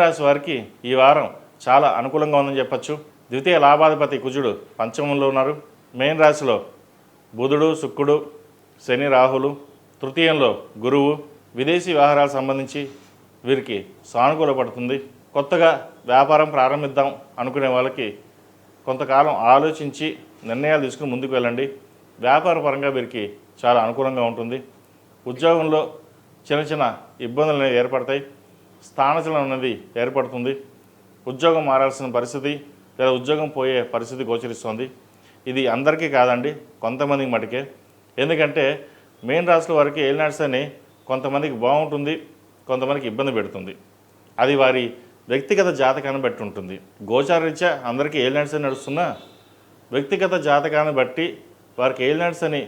రాశి వారికి ఈ వారం చాలా అనుకూలంగా ఉందని చెప్పచ్చు. ద్వితీయ లాభాధిపతి కుజుడు పంచమంలో ఉన్నారు. మెయిన్ రాశిలో బుధుడు శుక్రుడు శని రాహులు తృతీయంలో గురువు విదేశీ వ్యవహారాలకు సంబంధించి వీరికి సానుకూల పడుతుంది. కొత్తగా వ్యాపారం ప్రారంభిద్దాం అనుకునే వాళ్ళకి కొంతకాలం ఆలోచించి నిర్ణయాలు తీసుకుని ముందుకు వెళ్ళండి. వ్యాపార పరంగా వీరికి చాలా అనుకూలంగా ఉంటుంది. ఉద్యోగంలో చిన్న చిన్న ఇబ్బందులు అనేవి ఏర్పడతాయి. స్థానచలనం అనేది ఏర్పడుతుంది. ఉద్యోగం మారాల్సిన పరిస్థితి లేదా ఉద్యోగం పోయే పరిస్థితి గోచరిస్తుంది. ఇది అందరికీ కాదండి కొంతమందికి మటుకే. ఎందుకంటే మెయిన్ రాశుల వారికి ఏలినాడ్స్ అని కొంతమందికి బాగుంటుంది కొంతమందికి ఇబ్బంది పెడుతుంది. అది వారి వ్యక్తిగత జాతకాన్ని బట్టి ఉంటుంది. గోచారరీత్యా అందరికీ ఏలినాడ్స్ అని నడుస్తున్నా వ్యక్తిగత జాతకాన్ని బట్టి వారికి ఏలినాడ్స్ అని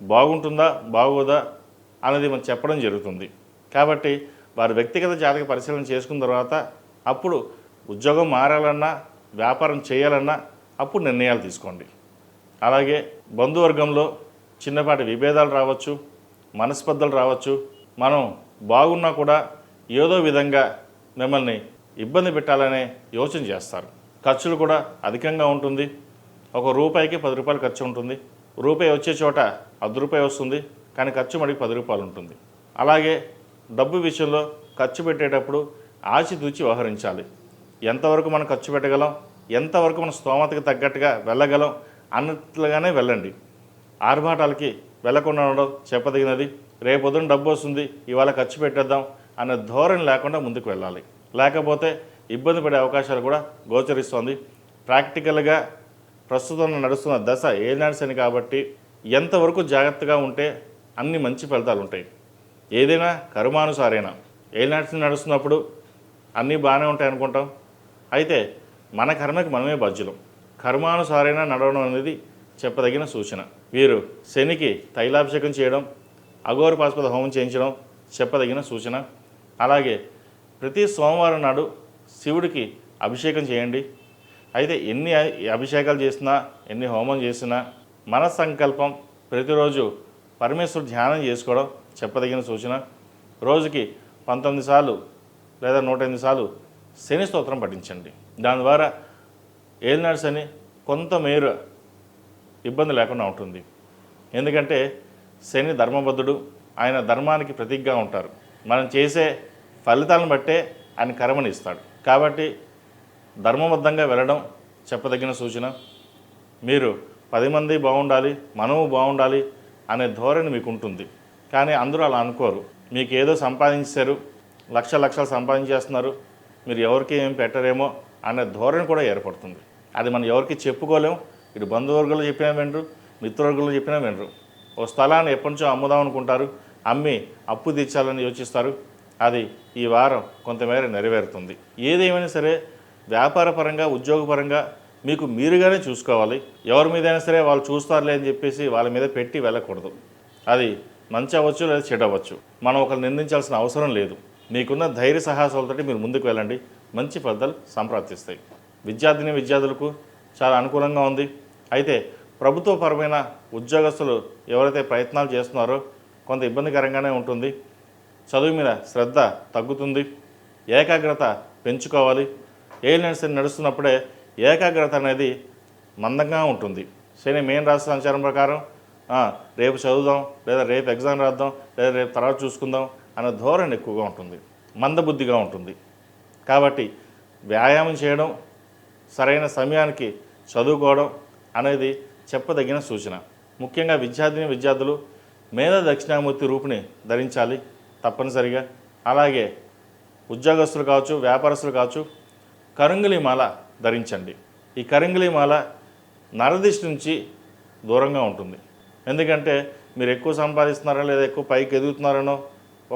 బాగుంటుందా బాగోదా అనేది మనం చెప్పడం జరుగుతుంది. కాబట్టి వారి వ్యక్తిగత జాతక పరిశీలన చేసుకున్న తర్వాత అప్పుడు ఉద్యోగం మారాలన్నా వ్యాపారం చేయాలన్నా అప్పుడు నిర్ణయాలు తీసుకోండి. అలాగే బంధువర్గంలో చిన్నపాటి విభేదాలు రావచ్చు మనస్పర్ధలు రావచ్చు. మనం బాగున్నా కూడా ఏదో విధంగా మిమ్మల్ని ఇబ్బంది పెట్టాలనే యోచన చేస్తారు. ఖర్చులు కూడా అధికంగా ఉంటుంది. ఒక రూపాయికి పది రూపాయలు ఖర్చు ఉంటుంది. రూపాయి వచ్చే చోట అర్ధ రూపాయి వస్తుంది. కానీ ఖర్చు మడికి పది రూపాయలు ఉంటుంది. అలాగే డబ్బు విషయంలో ఖర్చు పెట్టేటప్పుడు ఆచితూచి వ్యవహరించాలి. ఎంతవరకు మనం ఖర్చు పెట్టగలం ఎంతవరకు మన స్తోమతకి తగ్గట్టుగా వెళ్ళగలం అన్నట్లుగానే వెళ్ళండి. ఆర్భాటాలకి వెళ్ళకుండా ఉండడం చెప్పదగినది. రేపొద్దున డబ్బు వస్తుంది ఇవాళ ఖర్చు పెట్టేద్దాం అనే ధోరణి లేకుండా ముందుకు వెళ్ళాలి. లేకపోతే ఇబ్బంది పడే అవకాశాలు కూడా గోచరిస్తోంది. ప్రాక్టికల్గా ప్రస్తుతం నడుస్తున్న దశ ఏనాడు శని కాబట్టి ఎంతవరకు జాగ్రత్తగా ఉంటే అన్ని మంచి ఫలితాలు ఉంటాయి. ఏదైనా కర్మానుసారేనా? ఏ నడుస్తున్నప్పుడు అన్నీ బాగానే ఉంటాయి అనుకుంటాం? అయితే మన కర్మకి మనమే బాధ్యులం కర్మానుసారైనా నడవడం అనేది చెప్పదగిన సూచన. వీరు శనికి తైలాభిషేకం చేయడం అఘోర పాశుపద హోమం చేయించడం చెప్పదగిన సూచన. అలాగే ప్రతి సోమవారం నాడు శివుడికి అభిషేకం చేయండి. అయితే ఎన్ని అభిషేకాలు చేసినా ఎన్ని హోమం చేసినా మన సంకల్పం ప్రతిరోజు పరమేశ్వరు ధ్యానం చేసుకోవడం చెప్పదగిన సూచన. రోజుకి పంతొమ్మిది సార్లు లేదా నూట ఎనిమిది సార్లు శని స్తోత్రం పఠించండి. దాని ద్వారా ఏలినాడు శని కొంతమేర ఇబ్బంది లేకుండా ఉంటుంది. ఎందుకంటే శని ధర్మబద్ధుడు ఆయన ధర్మానికి ప్రతీకగా ఉంటారు. మనం చేసే ఫలితాలను బట్టే ఆయన కర్మని ఇస్తాడు. కాబట్టి ధర్మబద్ధంగా వెళ్ళడం చెప్పదగిన సూచన. మీరు పది మంది బాగుండాలి మనము బాగుండాలి అనే ధోరణి మీకు ఉంటుంది కానీ అందరూ అలా అనుకోరు. మీకు ఏదో సంపాదించారు లక్ష లక్షలు సంపాదించేస్తున్నారు మీరు ఎవరికి ఏం పెట్టరేమో అనే ధోరణి కూడా ఏర్పడుతుంది. అది మనం ఎవరికి చెప్పుకోలేము ఇటు బంధువర్గంలో చెప్పినా వినరు మిత్రవర్గంలో చెప్పినా వినరు. ఓ స్థలాన్ని ఎప్పటి నుంచో అమ్ముదాం అనుకుంటారు అమ్మి అప్పు తీర్చాలని యోచిస్తారు. అది ఈ వారం కొంతమేర నెరవేరుతుంది. ఏదేమైనా సరే వ్యాపారపరంగా ఉద్యోగపరంగా మీకు మీరుగానే చూసుకోవాలి. ఎవరి మీదైనా సరే వాళ్ళు చూస్తారులే అని చెప్పేసి వాళ్ళ మీద పెట్టి వెళ్ళకూడదు. అది మంచి అవ్వచ్చు లేదా చెడు అవ్వచ్చు. మనం ఒకరు నిందించాల్సిన అవసరం లేదు. మీకున్న ధైర్య సాహసాలతోటి మీరు ముందుకు వెళ్ళండి. మంచి ఫలితాలు సంప్రాప్తిస్తాయి. విద్యార్థిని విద్యార్థులకు చాలా అనుకూలంగా ఉంది. అయితే ప్రభుత్వపరమైన ఉద్యోగస్తులు ఎవరైతే ప్రయత్నాలు చేస్తున్నారో కొంత ఇబ్బందికరంగానే ఉంటుంది. చదువు మీద శ్రద్ధ తగ్గుతుంది. ఏకాగ్రత పెంచుకోవాలి. ఏ నడుస్తున్నప్పుడే ఏకాగ్రత అనేది మందంగా ఉంటుంది. శని మెయిన్ రాశి సంచారం ప్రకారం రేపు చదువుదాం లేదా రేపు ఎగ్జామ్ రాద్దాం లేదా రేపు తర్వాత చూసుకుందాం అనే ధోరణి ఎక్కువగా ఉంటుంది. మందబుద్ధిగా ఉంటుంది. కాబట్టి వ్యాయామం చేయడం సరైన సమయానికి చదువుకోవడం అనేది చెప్పదగిన సూచన. ముఖ్యంగా విద్యార్థిని విద్యార్థులు మేధా దక్షిణామూర్తి రూపుని ధరించాలి తప్పనిసరిగా. అలాగే ఉద్యోగస్తులు కావచ్చు వ్యాపారస్తులు కావచ్చు కరుంగిలి మాల ధరించండి. ఈ కరుంగిలి మాల నరదిష్టి నుంచి దూరంగా ఉంటుంది. ఎందుకంటే మీరు ఎక్కువ సంపాదిస్తున్నారో లేదా ఎక్కువ పైకి ఎదుగుతున్నారనో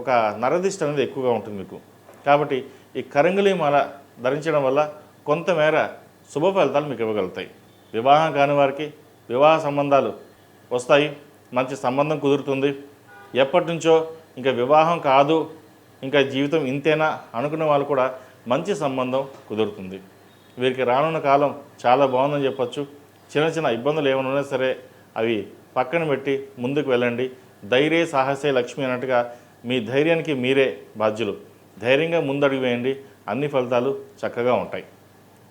ఒక నరదిష్ట అనేది ఎక్కువగా ఉంటుంది మీకు. కాబట్టి ఈ కరంగులి మాల ధరించడం వల్ల కొంతమేర శుభ ఫలితాలు మీకు ఇవ్వగలుగుతాయి. వివాహం కాని వారికి వివాహ సంబంధాలు వస్తాయి మంచి సంబంధం కుదురుతుంది. ఎప్పటి నుంచో ఇంకా వివాహం కాదు ఇంకా జీవితం ఇంతేనా అనుకునే వాళ్ళు కూడా మంచి సంబంధం కుదురుతుంది. వీరికి రానున్న కాలం చాలా బాగుందని చెప్పొచ్చు. చిన్న చిన్న ఇబ్బందులు ఏమైనా ఉన్నా సరే అవి పక్కన పెట్టి ముందుకు వెళ్ళండి. ధైర్య సాహసే లక్ష్మి అన్నట్టుగా మీ ధైర్యానికి మీరే బాధ్యులు. ధైర్యంగా ముందడుగు వేయండి. అన్ని ఫలితాలు చక్కగా ఉంటాయి.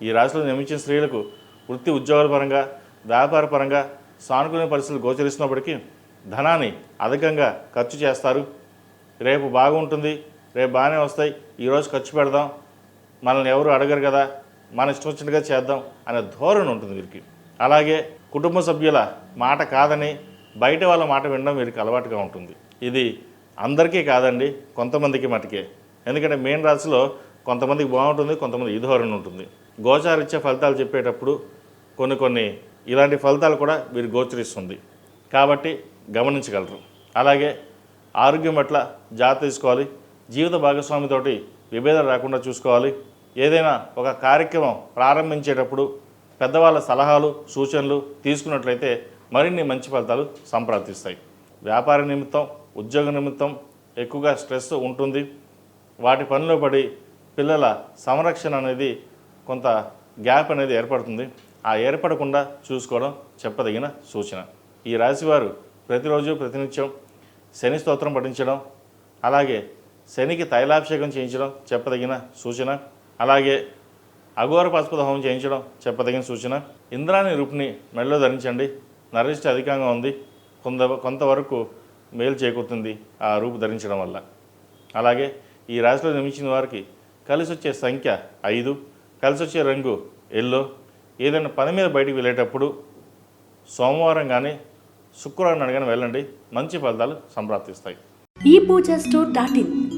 ఈ రాశిలో నిర్మించిన స్త్రీలకు వృత్తి ఉద్యోగాల పరంగా వ్యాపార పరంగా సానుకూల పరిస్థితులు గోచరిస్తున్నప్పటికీ ధనాన్ని అధికంగా ఖర్చు చేస్తారు. రేపు బాగుంటుంది. రేపు బాగానే వస్తాయి. ఈరోజు ఖర్చు పెడదాం. మనల్ని ఎవరు అడగరు కదా. మన ఇష్టం వచ్చినట్టుగా చేద్దాం అనే ధోరణి ఉంటుంది వీరికి. అలాగే కుటుంబ సభ్యుల మాట కాదని బయట వాళ్ళ మాట వినడం వీరికి అలవాటుగా ఉంటుంది. ఇది అందరికీ కాదండి కొంతమందికి మటుకే. ఎందుకంటే మెయిన్ రాశిలో కొంతమందికి బాగుంటుంది కొంతమంది ఈ ఉంటుంది. గోచారిచ్చే ఫలితాలు చెప్పేటప్పుడు కొన్ని కొన్ని ఇలాంటి ఫలితాలు కూడా వీరు గోచరిస్తుంది. కాబట్టి గమనించగలరు. అలాగే ఆరోగ్యం పట్ల జాగ్రత్త తీసుకోవాలి జీవిత భాగస్వామితోటి విభేదాలు రాకుండా చూసుకోవాలి. ఏదైనా ఒక కార్యక్రమం ప్రారంభించేటప్పుడు పెద్దవాళ్ళ సలహాలు సూచనలు తీసుకున్నట్లయితే మరిన్ని మంచి ఫలితాలు సంప్రాప్తిస్తాయి. వ్యాపార నిమిత్తం ఉద్యోగ నిమిత్తం ఎక్కువగా స్ట్రెస్ ఉంటుంది. వాటి పనిలో పడి పిల్లల సంరక్షణ అనేది కొంత గ్యాప్ అనేది ఏర్పడుతుంది. ఆ ఏర్పడకుండా చూసుకోవడం చెప్పదగిన సూచన. ఈ రాశివారు ప్రతిరోజు ప్రతినిత్యం శని స్తోత్రం పఠించడం అలాగే శనికి తైలాభిషేకం చేయించడం చెప్పదగిన సూచన. అలాగే అఘోర పశుపత హోమం చేయించడం చెప్పదగిన సూచన. ఇంద్రాని రూపిణి మెడలో ధరించండి. నరిష్ట అధికంగా ఉంది. కొంత కొంతవరకు మేలు చేకూరుతుంది ఆ రూపు ధరించడం వల్ల. అలాగే ఈ రాశిలో నిర్మించిన వారికి కలిసి వచ్చే సంఖ్య ఐదు కలిసి వచ్చే రంగు ఎల్లో. ఏదైనా పని మీద బయటికి వెళ్ళేటప్పుడు సోమవారం కానీ శుక్రవారం కానీ వెళ్ళండి. మంచి ఫలితాలు సంప్రాప్తిస్తాయి. ఈ పూజ స్టోర్ డాట్ ఇన్.